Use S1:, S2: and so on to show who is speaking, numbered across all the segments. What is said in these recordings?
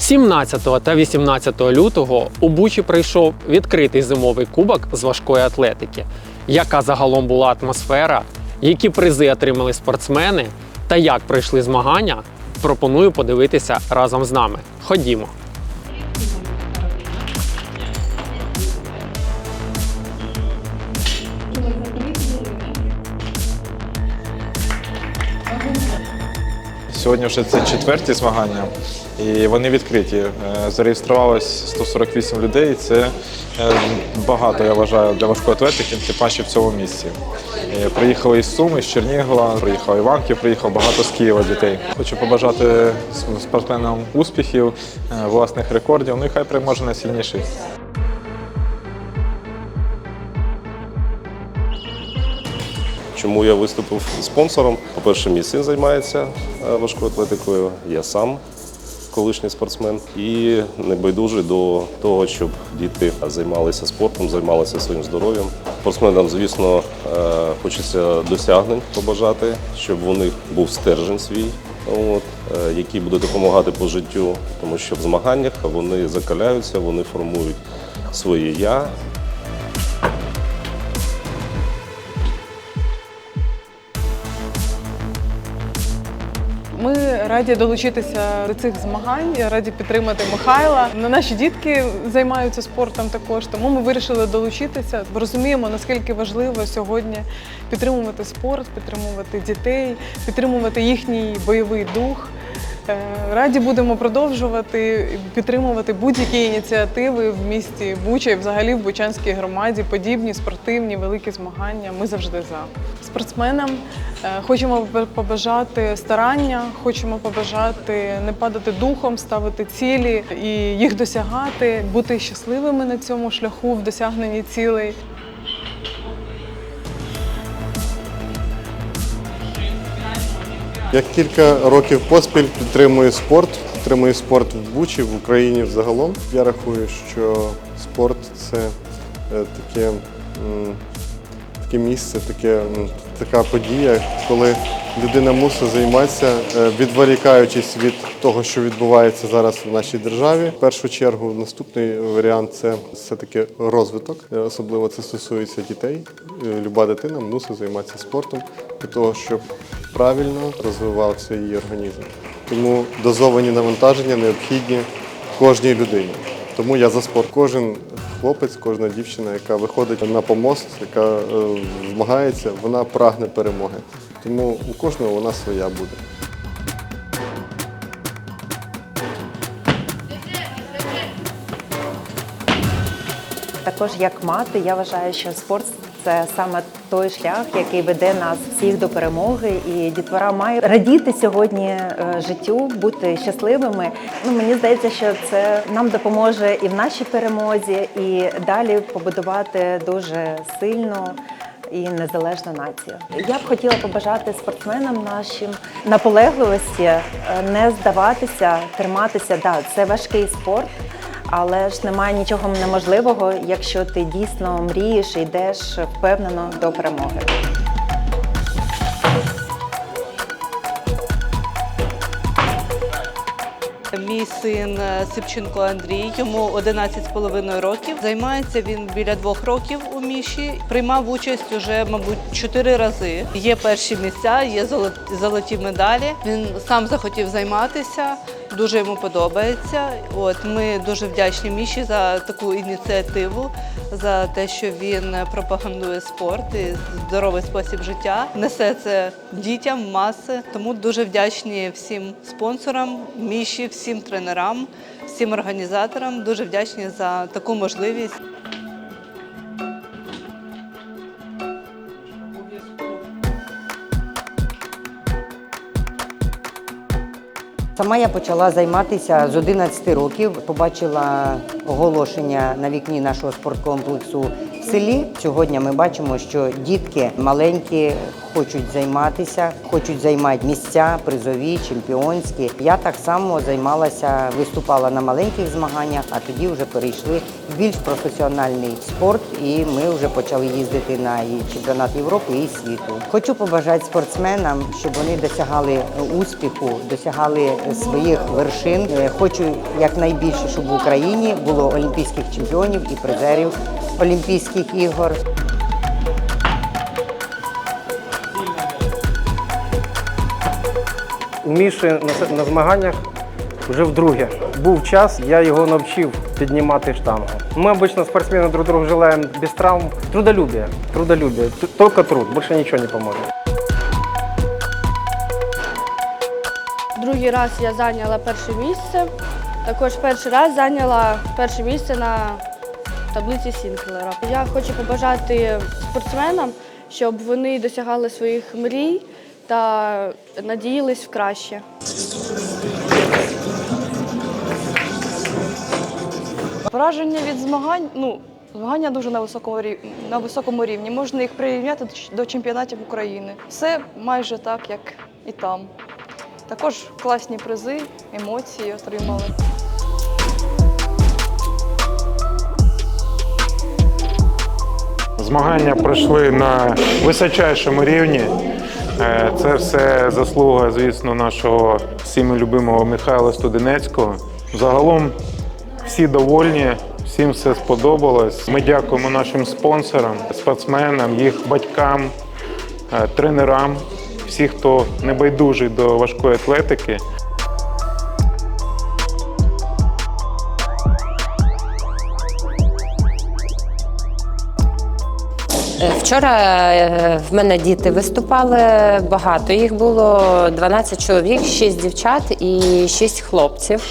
S1: 17 та 18 лютого у Бучі прийшов відкритий зимовий кубок з важкої атлетики. Яка загалом була атмосфера, які призи отримали спортсмени та як пройшли змагання, пропоную подивитися разом з нами. Ходімо.
S2: Сьогодні вже це четверті змагання, і вони відкриті. Е, Зареєструвалось 148 людей. Це е, багато, я вважаю, для важкої атлетики, тим паче в цьому місці. Е, Приїхали із Суми, з Чернігова, приїхав Іванків, приїхав багато з Києва дітей. Хочу побажати спортсменам успіхів, власних рекордів. Ну і хай переможе найсильніший.
S3: Чому я виступив спонсором? По-перше, мій син займається важкою атлетикою, я сам колишній спортсмен і небайдужий до того, щоб діти займалися спортом, займалися своїм здоров'ям. Спортсменам, звісно, е, хочеться досягнень побажати, щоб у них був стержень свій, от, е, який буде допомагати по життю, тому що в змаганнях вони закаляються, вони формують своє я,
S4: раді долучитися до цих змагань, раді підтримати Михайла. На наші дітки займаються спортом також, тому ми вирішили долучитися. Розуміємо, наскільки важливо сьогодні підтримувати спорт, підтримувати дітей, підтримувати їхній бойовий дух. Е, Раді будемо продовжувати підтримувати будь-які ініціативи в місті Буча і взагалі в Бучанській громаді, подібні спортивні великі змагання. Ми завжди за спортсменам. е, Хочемо побажати старання, хочемо побажати не падати духом, ставити цілі і їх досягати, бути щасливими на цьому шляху в досягненні цілей.
S5: Я кілька років поспіль підтримую спорт, підтримую спорт в Бучі, в Україні взагалом. Я рахую, що спорт це е, таке, таке місце, таке, така подія, коли людина мусить займатися, е, відволікаючись від того, що відбувається зараз в нашій державі. В першу чергу, наступний варіант це все-таки розвиток. Е, Особливо це стосується дітей. Люба дитина мусить займатися спортом для того, щоб правильно розвивався її організм. Тому дозовані навантаження необхідні кожній людині. Тому я за спорт. Кожен хлопець, кожна дівчина, яка виходить на помост, яка е, змагається, вона прагне перемоги. Тому у кожного вона своя буде.
S6: Також як мати, я вважаю, що спорт це саме той шлях, який веде нас всіх до перемоги. І дітвора має радіти сьогодні е, життю, бути щасливими. Ну мені здається, що це нам допоможе і в нашій перемозі, і далі побудувати дуже сильну. І незалежну націю. Я б хотіла побажати спортсменам нашим наполегливості, е, не здаватися, триматися. Да, це важкий спорт, але ж немає нічого неможливого, якщо ти дійсно мрієш і йдеш впевнено до перемоги.
S7: Мій син е, Сипченко Андрій, йому 11,5 років. Займається він біля двох років у міші. Приймав участь уже, мабуть, чотири рази. Є перші місця, є золоті медалі. Він сам захотів займатися, дуже йому подобається. От ми дуже вдячні Міші за таку ініціативу, за те, що він пропагандує спорт і здоровий спосіб життя. Несе це дітям, маси. Тому дуже вдячні всім спонсорам, Міші, всім тренерам, всім організаторам. Дуже вдячні за таку можливість.
S8: Сама я почала займатися з 11 років. Побачила оголошення на вікні нашого спорткомплексу в селі. Сьогодні ми бачимо, що дітки маленькі хочуть займатися, хочуть займати місця призові, чемпіонські. Я так само займалася, виступала на маленьких змаганнях, а тоді вже перейшли в більш професіональний спорт, і ми вже почали їздити на чемпіонат Європи і світу. Хочу побажати спортсменам, щоб вони досягали успіху, досягали своїх вершин. Е, Хочу якнайбільше, щоб в Україні було олімпійських чемпіонів і призерів Олімпійських ігор.
S9: У Міші на, на змаганнях вже вдруге. Був час, я його навчив піднімати штангу. Ми обично спортсмени друг другу желаємо без травм. Трудолюбие, трудолюбие. Тільки труд, більше нічого не поможе.
S10: Другий раз я зайняла перше місце. Також перший раз зайняла перше місце на таблиці Сінклера. Я хочу побажати спортсменам, щоб вони досягали своїх мрій та надіялись в краще.
S11: Враження від змагань, ну, змагання дуже на високому рівні, на високому рівні. Можна їх прирівняти до чемпіонатів України. Все майже так, як і там. Також класні призи, емоції отримали.
S12: Змагання пройшли на височайшому рівні. Е, Це все заслуга, звісно, нашого всіми любимого Михайла Студенецького. Загалом всі довольні, всім все сподобалось. Ми дякуємо нашим спонсорам, спортсменам, їх батькам, е, тренерам, всі, хто небайдужий до важкої атлетики.
S13: Е, Вчора е, в мене діти виступали багато. Їх було 12 чоловік, 6 дівчат і 6 хлопців.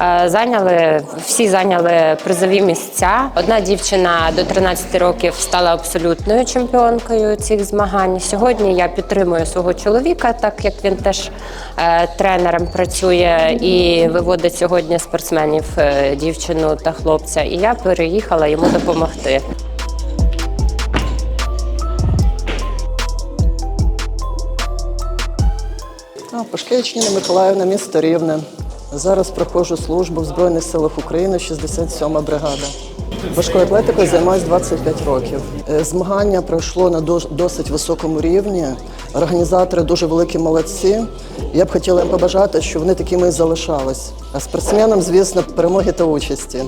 S13: Е, Зайняли всі зайняли призові місця. Одна дівчина до 13 років стала абсолютною чемпіонкою цих змагань. Сьогодні я підтримую свого чоловіка, так як він теж е, тренером працює і виводить сьогодні спортсменів е, дівчину та хлопця. І я переїхала йому допомогти.
S14: Пашкевич Ніна Миколаївна, місто Рівне. Зараз проходжу службу в Збройних силах України, 67-ма бригада. Важкою атлетикою займаюся 25 років. Е, Змагання пройшло на дос- досить високому рівні. Організатори дуже великі молодці. Я б хотіла їм побажати, щоб вони такими і залишались. А спортсменам, звісно, перемоги та участі.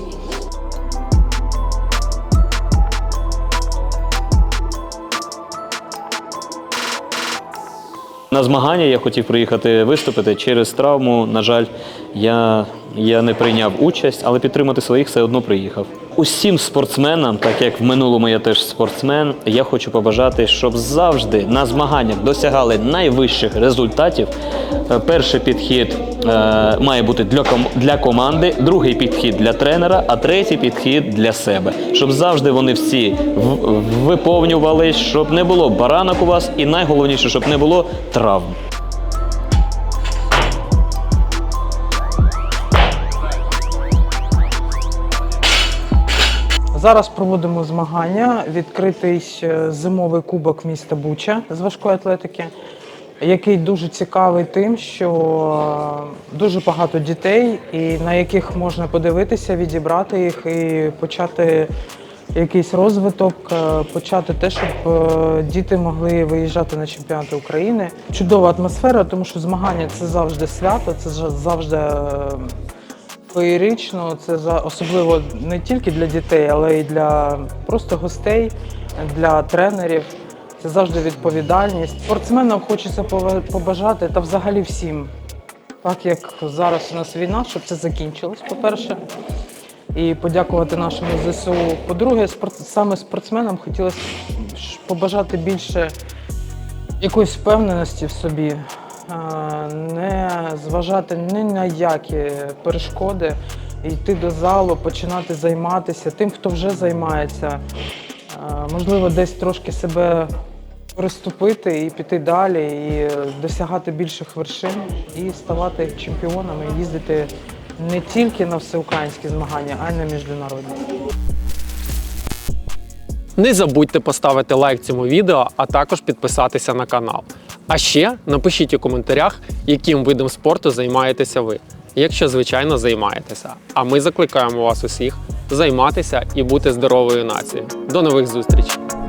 S15: На змагання я хотів приїхати виступити через травму. На жаль, я, я не прийняв участь, але підтримати своїх все одно приїхав. Усім спортсменам, так як в минулому я теж спортсмен, я хочу побажати, щоб завжди на змаганнях досягали найвищих результатів. Е, Перший підхід е, має бути для, ком- для команди, другий підхід для тренера, а третій підхід для себе. Щоб завжди вони всі виповнювались, щоб не було баранок у вас, і найголовніше, щоб не було травм.
S16: Зараз проводимо змагання. Відкритий е, зимовий кубок міста Буча з важкої атлетики, який дуже цікавий тим, що е, дуже багато дітей, і на яких можна подивитися, відібрати їх і почати якийсь розвиток, е, почати те, щоб діти могли виїжджати на чемпіонати України. Чудова атмосфера, тому що змагання це завжди свято, це завжди. Феєрично. Це за особливо не тільки для дітей, але й для просто гостей, для тренерів. Це завжди відповідальність. Спортсменам хочеться побажати та взагалі всім, так як зараз у нас війна, щоб це закінчилось, по-перше. І подякувати нашому ЗСУ. По-друге, саме спортсменам хотілося побажати більше якоїсь впевненості в собі, не зважати ні на які перешкоди, йти до залу, починати займатися тим, хто вже займається. Можливо, десь трошки себе переступити і піти далі, і досягати більших вершин, і ставати чемпіонами, їздити не тільки на всеукраїнські змагання, а й на міжнародні.
S1: Не забудьте поставити лайк цьому відео, а також підписатися на канал. А ще напишіть у коментарях, яким видом спорту займаєтеся ви, якщо звичайно займаєтеся. А ми закликаємо вас усіх займатися і бути здоровою нацією. До нових зустрічей!